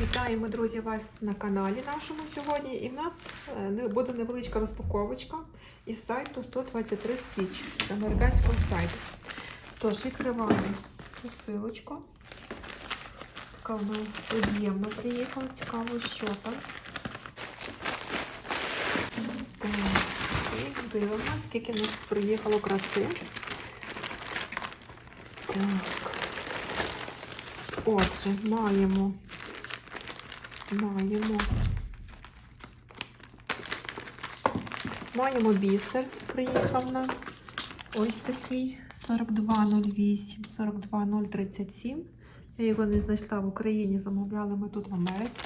Вітаємо, друзі, вас на каналі нашому сьогодні. І в нас е, буде невеличка розпаковочка із сайту 123 Stitch з американського сайту. Тож, відкриваємо посилочку. Така вона об'ємно приїхала. Цікаво, що там. І дивимося, скільки в нас приїхало краси. Так. Отже, маємо Маємо. Маємо бісер, приїхав нам. Ось такий 4208, 42037. Я його не знайшла в Україні, замовляли ми тут в Америці.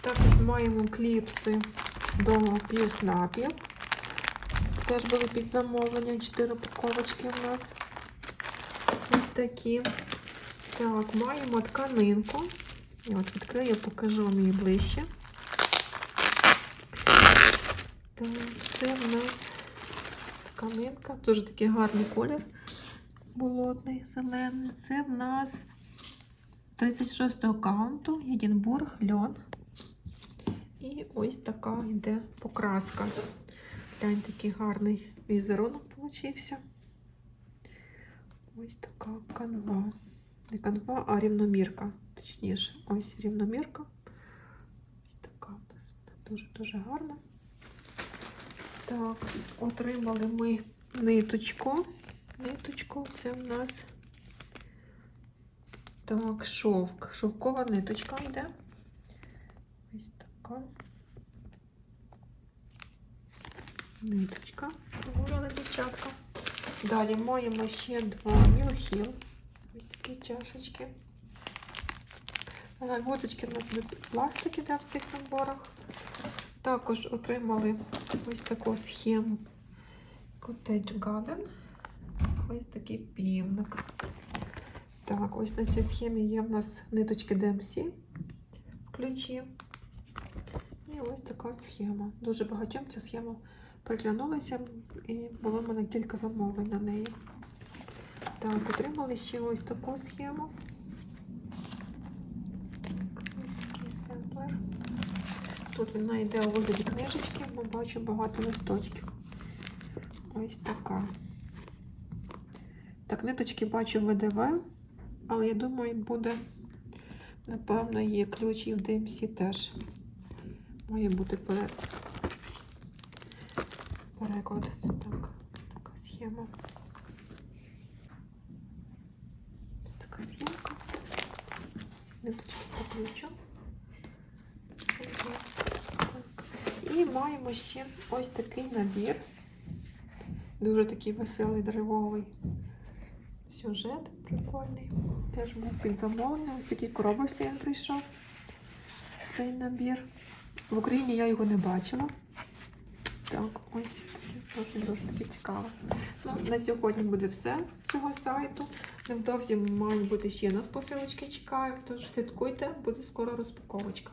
Також маємо кліпси до півснапів. Теж були під замовленням. 4 упаковочки у нас. Ось такі. Так, маємо тканинку. Я от відкрию, покажу вам її ближче. Це в нас тканинка, дуже такий гарний колір болотний, зелений. Це в нас 36 го аккаунту, Єдинбург, льон. І ось така йде покраска. Глянь, такий гарний візерунок получився. Ось така канва. Не канва, а рівномірка. Точніше, ось рівномірка. Ось така у нас дуже-дуже гарна. Так, отримали ми ниточку. Ниточку це в нас так, шовк. Шовкова ниточка йде. Ось така. Ниточка. Замовляли дівчатка. Далі маємо ще два мілхіл. Ось такі чашечки. Гудочки у нас йдуть пластик іде в цих наборах. Також отримали ось таку схему Cottage Garden. Ось такий півник. Так, ось на цій схемі є в нас ниточки DMC в ключі. І ось така схема. Дуже багатьом ця схема приглянулася і було в мене кілька замовлень на неї. Так, отримали ще ось таку схему. Ось такий семплер. Тут вона йде у вигляді книжечки, бо бачу багато листочків. Ось така. Так, ниточки бачу ВДВ, але я думаю, буде, напевно, є ключ і в DMC теж. Має бути пере... переклад. Так, така схема. Ось така схемка. Ниточки по ключу. Все. І маємо ще ось такий набір. Дуже такий веселий драйвовий сюжет прикольний. Теж був під замовлення. Ось такий коробочці він прийшов. Цей набір. В Україні я його не бачила. Так, ось такий дуже такий цікаво. Ну, на сьогодні буде все з цього сайту. Невдовзі мають бути ще нас посилочки чекають, тож слідкуйте, буде скоро розпаковочка.